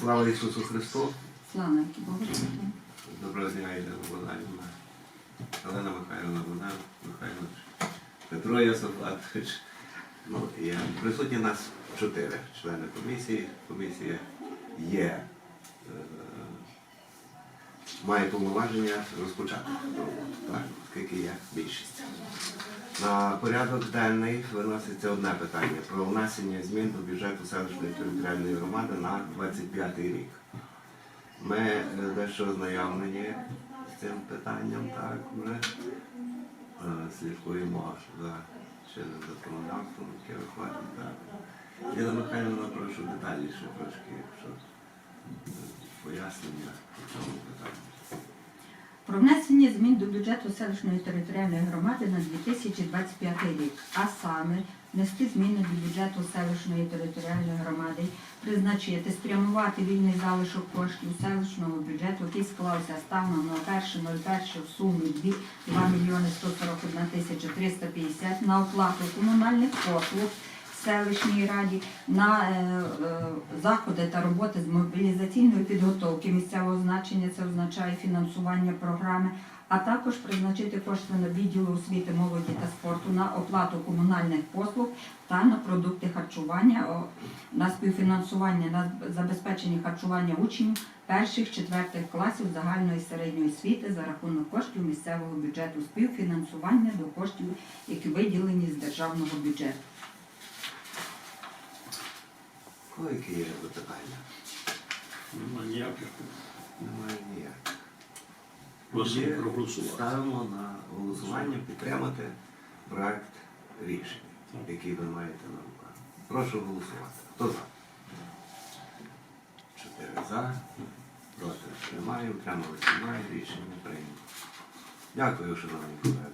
Слава Ісусу Христу! Слава Богу. Доброго дня, Ірина Богданівна, Олена Михайловна, Богдан Михайлович, Петро Ясофатович. Ну, присутні нас чотири члени комісії. Комісія є, е, має повноваження розпочати роботу, так, оскільки є більшість. На порядок денний виноситься одне питання про внесення змін до бюджету селищної територіальної громади на 25 рік. Ми е, дещо ознайомлені з цим питанням, так, вже Е, слідкуємо за чинним законодавством, яке виходить, так. Ліна Михайловна, прошу детальніше трошки, якщо е, пояснення по цьому питанню. Про внесення змін до бюджету селищної територіальної громади на 2025 рік, а саме внести зміни до бюджету селищної територіальної громади, призначити, спрямувати вільний залишок коштів селищного бюджету, який склався станом на 1.01 в сумі 2 2 мільйони 141 тисяча 350 на оплату комунальних послуг селищній раді на е, е, заходи та роботи з мобілізаційної підготовки місцевого значення, це означає фінансування програми, а також призначити кошти на відділи освіти, молоді та спорту на оплату комунальних послуг та на продукти харчування, на співфінансування на забезпечення харчування учнів перших четвертих класів загальної середньої освіти за рахунок коштів місцевого бюджету, співфінансування до коштів, які виділені з державного бюджету. Які є запитання? Нема ніяких. Немає ніяких. Просимо проголосувати. Ставимо на голосування підтримати проект рішення, який ви маєте на руках. Прошу голосувати. Хто за? Чотири за. Проти немає, утрималися немає, рішення прийнято. Дякую, шановні колеги.